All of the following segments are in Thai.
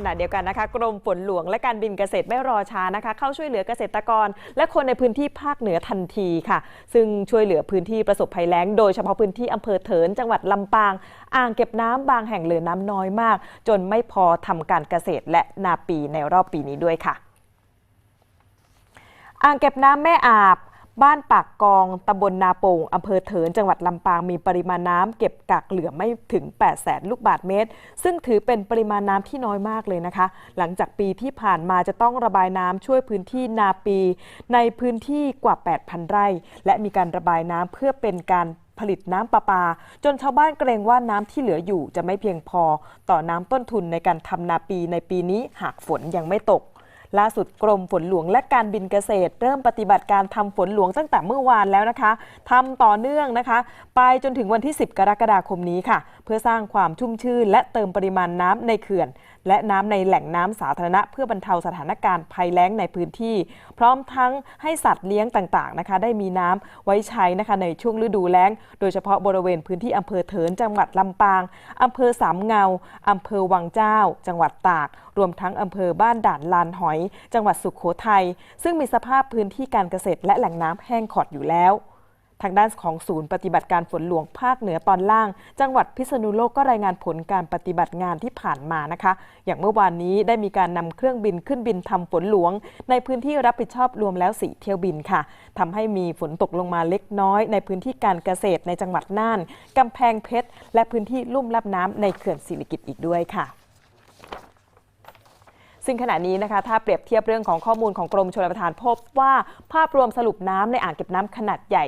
ขณะเดียวกันนะคะ กรมฝนหลวงและการบินเกษตรไม่รอช้านะคะ เข้าช่วยเหลือเกษตรกร และคนในพื้นที่ภาคเหนือทันทีค่ะ ซึ่งช่วยเหลือพื้นที่ประสบภัยแล้ง โดยเฉพาะพื้นที่อำเภอเถินจังหวัดลำปาง อ่างเก็บน้ำบางแห่งเหลือน้ำน้อยมาก จนไม่พอทำการเกษตรและนาปีในรอบปีนี้ด้วยค่ะ อ่างเก็บน้ำแม่อาบ บ้านปากกองตำบลนาโป่งอำเภอเถินจังหวัดลำปางมีปริมาณน้ำเก็บกักเหลือไม่ถึง 8 0 0แสนลูกบาทเมตร ซึ่งถือเป็นปริมาณน้ำที่น้อยมากเลยนะคะ หลังจากปีที่ผ่านมาจะต้องระบายน้ำช่วยพื้นที่นาปี ในพื้นที่กว่า 8,000 ไร่ และมีการระบายน้ำเพื่อเป็นการผลิตน้ำประปา จนชาวบ้านเกรงว่าน้ำที่เหลืออยู่จะไม่เพียงพอ ต่อน้ำต้นทุนในการทำนาปีในปีนี้หากฝนยังไม่ตก ล่าสุดกรมฝนหลวงและการบินเกษตร เริ่มปฏิบัติการทำฝนหลวงตั้งแต่เมื่อวานแล้วนะคะทำต่อเนื่องนะคะ ไปจนถึงวันที่ 10 กรกฎาคมนี้ค่ะ เพื่อสร้างความชุ่มชื่นและเติมปริมาณน้ำในเขื่อนและน้ำในแหล่งน้ำสาธารณะ เพื่อบรรเทาสถานการณ์ภัยแล้งในพื้นที่ พร้อมทั้งให้สัตว์เลี้ยงต่างๆนะคะ ได้มีน้ำไว้ใช้นะคะในช่วงฤดูแล้ง โดยเฉพาะบริเวณพื้นที่อำเภอเถินจังหวัดลำปางอำเภอสามเงาอำเภอวังเจ้า จังหวัดตาก รวมทั้งอำเภอบ้านด่านลานหอย จังหวัดสุขโขทัยซึ่งมีสภาพพื้นที่การเกษตรและแหล่งน้ำแห้งขอดอยู่แล้ว ทางด้านของศูนย์ปฏิบัติการฝนหลวงภาคเหนือตอนล่าง จังหวัดพิษณุโลกก็รายงานผลการปฏิบัติงานที่ผ่านมานะคะ อย่างเมื่อวานนี้ได้มีการนำเครื่องบินขึ้นบินทำฝนหลวง ในพื้นที่รับผิดชอบรวมแล้วส4เที่ยวบินค่ะทำให้มีฝนตกลงมาเล็กน้อย ในพื้นที่การเกษตรในจังหวัดน่านกำแพงเพชร และพื้นที่ลุ่มรับน้ำในเขื่อนสิริกิติ์อีกด้วยค่ะ ซึ่งขณะนี้นะคะ ถ้าเปรียบเทียบเรื่องของข้อมูลของกรมชลประทานพบว่าภาพรวมสรุปน้ำในอ่างเก็บน้ำขนาดใหญ่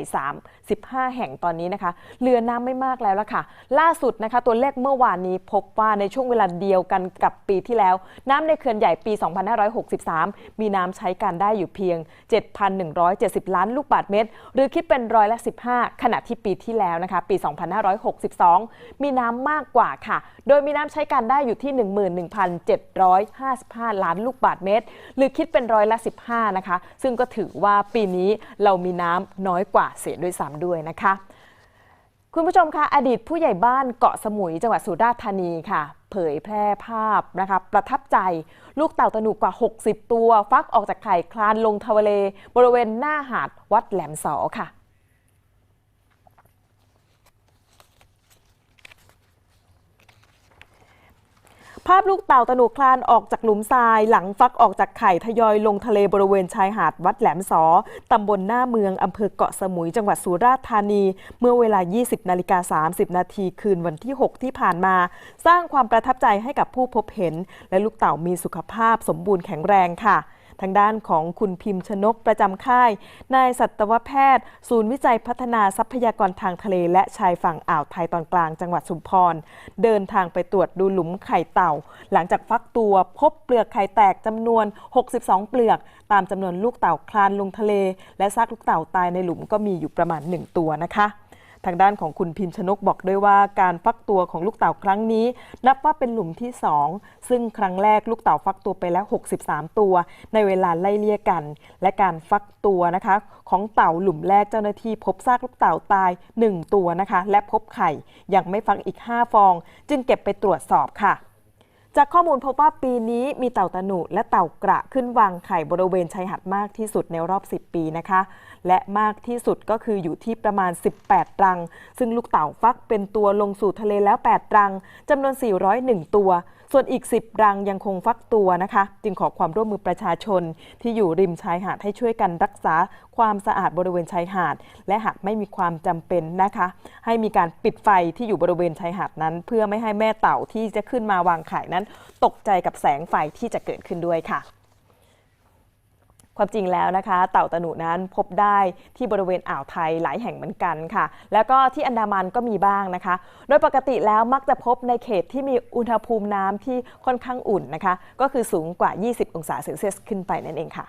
35 แห่งตอนนี้นะคะเหลือน้ำไม่มากแล้วละค่ะ ล่าสุดนะคะ ตัวเลขเมื่อวานนี้พบว่าในช่วงเวลาเดียวกันกับปีที่แล้ว น้ำในเขื่อนใหญ่ปี 2563 มีน้ำใช้การได้อยู่เพียง 7,170 ล้านลูกบาศก์เมตร หรือคิดเป็นร้อยละ 15 ขณะที่ปีที่แล้วนะคะ ปี 2562 มีน้ำมากกว่าค่ะ โดยมีน้ำใช้การได้อยู่ที่ 11,755ล้านลูกบาศก์เมตร หรือคิดเป็นร้อยละ 15 นะคะ ซึ่งก็ถือว่าปีนี้เรามีน้ำน้อยกว่าเสียด้วยซ้ำด้วยนะคะคุณผู้ชมคะอดีตผู้ใหญ่บ้านเกาะสมุยจังหวัดสุราษฎร์ธานีค่ะ เผยแพร่ภาพนะคะประทับใจลูกเต่าตะหนุกว่า 60 ตัว ฟักออกจากไข่คลานลงทะเลบริเวณหน้าหาดวัดแหลมสอค่ะ ภาพลูกเต่าตะหนุคลานออกจากหลุมทราย หลังฟักออกจากไข่ทยอยลงทะเลบริเวณชายหาดวัดแหลมสอ ตำบลหน้าเมือง อำเภอเกาะสมุย จังหวัดสุราษฎร์ธานี เมื่อเวลา 20 นาฬิกา 30 นาทีคืนวันที่ 6 ที่ผ่านมา สร้างความประทับใจให้กับผู้พบเห็น และลูกเต่ามีสุขภาพสมบูรณ์แข็งแรงค่ะ ทางด้านของคุณพิมพ์ชนกประจำค่าย นายสัตวแพทย์ ศูนย์วิจัยพัฒนาทรัพยากรทางทะเล และชายฝั่งอ่าวไทยตอนกลางจังหวัดชุมพรเดินทางไปตรวจดูหลุมไข่เต่า หลังจากฟักตัวพบเปลือกไข่แตกจำนวน 62 เปลือก ตามจำนวนลูกเต่าคลานลงทะเล และซากลูกเต่าตายในหลุมก็มีอยู่ประมาณ 1 ตัวนะคะ ทางด้านของคุณพิมพ์ชนกบอกด้วยว่าการฟักตัวของลูกเต่าครั้งนี้ นับว่าเป็นหลุมที่ 2 ซึ่งครั้งแรกลูกเต่าฟักตัวไปแล้ว 63 ตัว ในเวลาไล่เลี่ยกัน และการฟักตัวนะคะ ของเต่าหลุมแรกเจ้าหน้าที่พบซากลูกเต่าตาย 1 ตัวนะคะ และพบไข่ยังไม่ฟักอีก 5 ฟอง จึงเก็บไปตรวจสอบค่ะ จากข้อมูลพบว่าปีนี้มีเต่าตะหนุและเต่ากระขึ้นวางไข่บริเวณชายหาดมากที่สุดในรอบ 10 ปีนะคะ และมากที่สุดก็คืออยู่ที่ประมาณ 18 รัง ซึ่งลูกเต่าฟักเป็นตัวลงสู่ทะเลแล้ว 8 รังจำนวน 401 ตัว ส่วนอีก 10 รังยังคงฟักตัวนะคะ จึงขอความร่วมมือประชาชนที่อยู่ริมชายหาดให้ช่วยกันรักษาความสะอาดบริเวณชายหาด และหากไม่มีความจำเป็นนะคะ ให้มีการปิดไฟที่อยู่บริเวณชายหาดนั้น เพื่อไม่ให้แม่เต่าที่จะขึ้นมาวางไข่นั้น ตกใจกับแสงไฟที่จะเกิดขึ้นด้วยค่ะ ความจริงแล้วนะคะ เต่าตะหนุนั้นพบได้ที่บริเวณอ่าวไทยหลายแห่งเหมือนกันค่ะ แล้วก็ที่อันดามันก็มีบ้างนะคะ โดยปกติแล้วมักจะพบในเขตที่มีอุณหภูมิน้ำที่ค่อนข้างอุ่นนะคะ ก็คือสูงกว่า 20 องศาเซลเซียสขึ้นไปนั่นเองค่ะ